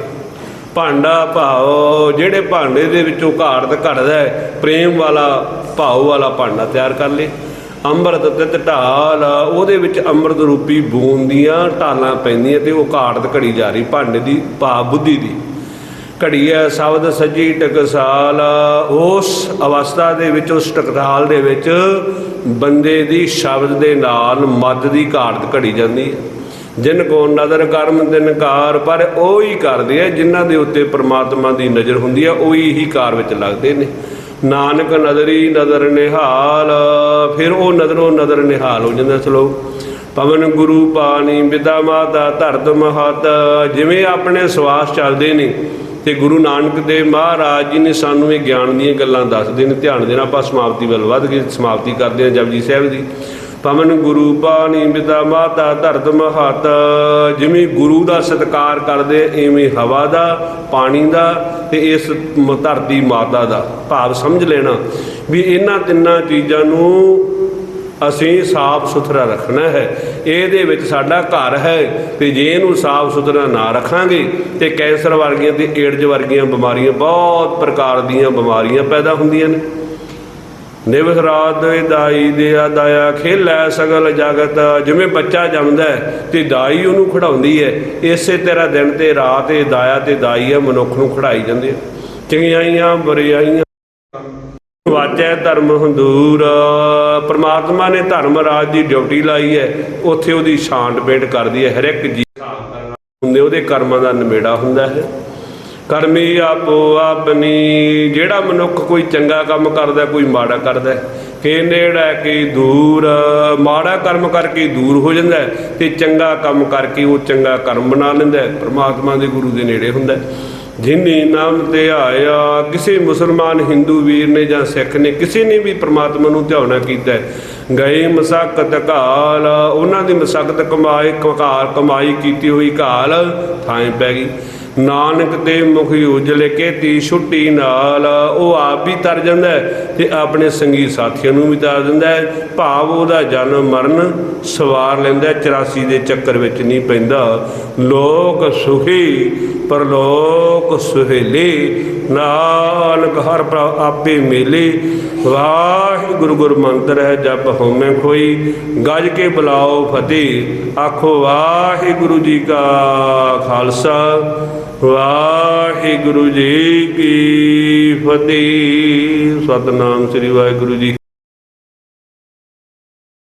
S1: ਭਾਂਡਾ ਭਾਉ ਜਿਹੜੇ ਭਾਂਡੇ ਦੇ ਵਿੱਚੋਂ ਘਾੜਤ ਘੜਦਾ ਹੈ, ਪ੍ਰੇਮ ਵਾਲਾ ਭਾਉ ਵਾਲਾ ਭਾਂਡਾ ਤਿਆਰ ਕਰ ਲੇ ਅੰਮ੍ਰਿਤ ਤਿਤ ਢਾਲ, ਉਹਦੇ ਵਿੱਚ ਅੰਮ੍ਰਿਤ ਰੂਪੀ ਬੂੰਦ ਦੀਆਂ ਢਾਲਾਂ ਪੈਂਦੀਆਂ ਤੇ ਉਹ ਘਾੜਤ ਘੜੀ ਜਾ ਰਹੀ, ਭਾਂਡੇ ਦੀ ਭਾਵ ਬੁੱਧੀ ਦੀ। ਘੜੀਐ ਸ਼ਬਦ ਸੱਜੀ ਟਕਸਾਲ, ਉਸ ਅਵਸਥਾ ਦੇ ਵਿੱਚ, ਉਸ ਟਕਸਾਲ ਦੇ ਵਿੱਚ ਬੰਦੇ ਦੀ ਸ਼ਬਦ ਦੇ ਨਾਲ ਮਦ ਦੀ ਘਾੜਤ ਘੜੀ ਜਾਂਦੀ ਹੈ। ਜਿਨ ਕੋ ਨਦਰ ਕਰਮ ਤਿਨ ਕਾਰ, ਪਰ ਉਹ ਹੀ ਕਰਦੇ ਆ ਜਿਨ੍ਹਾਂ ਦੇ ਉੱਤੇ ਪ੍ਰਮਾਤਮਾ ਦੀ ਨਜ਼ਰ ਹੁੰਦੀ ਆ ਉਹ ਹੀ ਕਾਰ ਵਿੱਚ ਲੱਗਦੇ ਨੇ। ਨਾਨਕ ਨਦਰੀ ਨਦਰ ਨਿਹਾਲ, ਫਿਰ ਉਹ ਨਦਰੋਂ ਨਦਰ ਨਿਹਾਲ ਹੋ ਜਾਂਦਾ ਸਲੋਕ। ਪਵਨ ਗੁਰੂ ਪਾਣੀ ਵਿਦਾ ਮਾਤਾ ਧਰਤ ਮਹਤ, ਜਿਵੇਂ ਆਪਣੇ ਸਵਾਸ ਚੱਲਦੇ ਨੇ, ਤੇ ਗੁਰੂ ਨਾਨਕ ਦੇਵ ਮਹਾਰਾਜ ਜੀ ਨੇ ਸਾਨੂੰ ਇਹ ਗਿਆਨ ਦੀਆਂ ਗੱਲਾਂ ਦੱਸਦੇ ਨੇ। ਧਿਆਨ ਦੇਣਾ, ਆਪਾਂ ਸਮਾਪਤੀ ਵੱਲ ਵੱਧ ਕੇ ਸਮਾਪਤੀ ਕਰਦੇ ਹਾਂ ਜਪਜੀ ਸਾਹਿਬ ਦੀ। ਪਵਨ ਗੁਰੂ ਪਾਣੀ ਪਿਤਾ ਮਾਤਾ ਧਰਤ ਮਹਤ। ਜਿਵੇਂ ਗੁਰੂ ਦਾ ਸਤਿਕਾਰ ਕਰਦੇ ਐਵੇਂ ਹਵਾ ਦਾ, ਪਾਣੀ ਦਾ ਤੇ ਇਸ ਧਰਤੀ ਮਾਤਾ ਦਾ। ਭਾਵ ਸਮਝ ਲੈਣਾ ਵੀ ਇਹਨਾਂ ਤਿੰਨਾਂ ਚੀਜ਼ਾਂ ਨੂੰ ਅਸੀਂ ਸਾਫ਼ ਸੁਥਰਾ ਰੱਖਣਾ ਹੈ। ਇਹਦੇ ਵਿੱਚ ਸਾਡਾ ਘਰ ਹੈ ਤੇ ਜੇ ਇਹਨੂੰ ਸਾਫ਼ ਸੁਥਰਾ ਨਾ ਰੱਖਾਂਗੇ ਤੇ ਕੈਂਸਰ ਵਰਗੀਆਂ ਤੇ ਏਡਜ਼ ਵਰਗੀਆਂ ਬਿਮਾਰੀਆਂ ਬਹੁਤ ਪ੍ਰਕਾਰ ਦੀਆਂ ਬਿਮਾਰੀਆਂ ਪੈਦਾ ਹੁੰਦੀਆਂ ਨੇ। ਦਿਵਸ ਦੇ ਦਾਈ ਦੇ ਦਾਇਆ ਖੇਲੈ ਸਗਲ ਜਗਤ, ਜਿਵੇਂ ਬੱਚਾ ਜੰਮਦਾ ਹੈ, ਤੇ ਦਾਈ ਉਹਨੂੰ ਖੜਾਉਂਦੀ ਹੈ। ਇਸੇ ਤਰ੍ਹਾਂ ਦਿਨ ਤੇ ਰਾਤ ਇਹ ਦਾਇਆ ਤੇ ਦਾਈ ਹੈ ਮਨੁੱਖ ਨੂੰ ਖੜਾਈ ਜਾਂਦੇ ਆ। ਚੰਗਿਆਈਆਂ, ਬੁਰਿਆਈਆਂ, ਵਾਚੈ ਧਰਮ ਹੰਦੂਰ। ਪ੍ਰਮਾਤਮਾ ਨੇ ਧਰਮ ਰਾਜ ਦੀ ਡਿਊਟੀ ਲਾਈ ਹੈ, ਉੱਥੇ ਉਹਦੀ ਛਾਂਟ-ਬੇਟ ਕਰਦੀ ਹੈ ਹਰ ਇੱਕ ਜੀ ਹੁੰਦੇ ਉਹਦੇ ਕਰਮਾਂ ਦਾ ਨਿਬੇੜਾ ਹੁੰਦਾ ਹੈ। ਕਰਮੀ ਆਪੋ ਆਪਣੀ। ਜਿਹੜਾ ਮਨੁੱਖ ਕੋਈ ਚੰਗਾ ਕੰਮ ਕਰਦਾ ਕੋਈ ਮਾੜਾ ਕਰਦਾ ਹੈ, ਕਿ ਨੇੜਾ ਕੀ ਦੂਰ। ਮਾੜਾ ਕਰਮ ਕਰਕੇ ਦੂਰ ਹੋ ਜਾਂਦਾ ਹੈ ਤੇ ਚੰਗਾ ਕੰਮ ਕਰਕੇ ਉਹ ਚੰਗਾ ਕਰਮ ਬਣਾ ਲੈਂਦਾ ਹੈ। ਪ੍ਰਮਾਤਮਾ ਦੇ ਗੁਰੂ ਦੇ ਨੇੜੇ ਹੁੰਦਾ ਹੈ। ਨਾਮ ਤੇ ਆਇਆ ਕਿਸੇ ਮੁਸਲਮਾਨ ਹਿੰਦੂ ਵੀਰ ਨੇ ਜਾਂ ਸਿੱਖ ਨੇ ਕਿਸੇ ਨੇ ਵੀ ਪ੍ਰਮਾਤਮਾ ਨੂੰ ਧਿਆਉਣਾ ਕੀਤਾ ਗਏ ਮਸਕਤ ਕਾਲ ਉਹਨਾਂ ਦੀ ਮਸਕਤ ਕਮਾਈ ਘਾਲ ਕਮਾਈ ਕੀਤੀ ਹੋਈ ਘਾਲ ਥਾਂ ਪੈ ਗਈ। ਨਾਨਕ ਦੇ ਮੁਖ ਉਜਲੇ ਕੇ ਤੀ ਛੁੱਟੀ ਨਾਲ ਉਹ ਆਪ ਵੀ ਤਰ ਜਾਂਦਾ ਹੈ ਤੇ ਆਪਣੇ ਸੰਗੀ ਸਾਥੀਆਂ ਨੂੰ ਵੀ ਤਰ ਦਿੰਦਾ ਹੈ। ਭਾਵ ਉਹਦਾ ਜਨਮ ਮਰਨ ਸਵਾਰ ਲੈਂਦਾ ਹੈ, 84 ਦੇ ਚੱਕਰ ਵਿੱਚ ਨਹੀਂ ਪੈਂਦਾ। ਲੋਕ ਸੁਖੀ ਪਰਲੋਕ ਸੁਹੇਲੇ ਨਾਨਕ ਹਰ ਪ੍ਰਭ ਆਪੇ ਮੇਲੇ। ਵਾਹਿਗੁਰੂ ਗੁਰ ਮੰਤਰ ਹੈ ਜਪ ਹਉਮੈ ਖੋਈ। ਗੱਜ ਕੇ ਬੁਲਾਓ ਫਤਿਹ। ਆਖੋ ਵਾਹਿਗੁਰੂ ਜੀ ਕਾ ਖਾਲਸਾ। ਵਾਹਿਗੁਰੂ ਜੀ ਕੀ ਫਤਿਹ। ਸਤਨਾਮ ਸ੍ਰੀ ਵਾਹਿਗੁਰੂ ਜੀ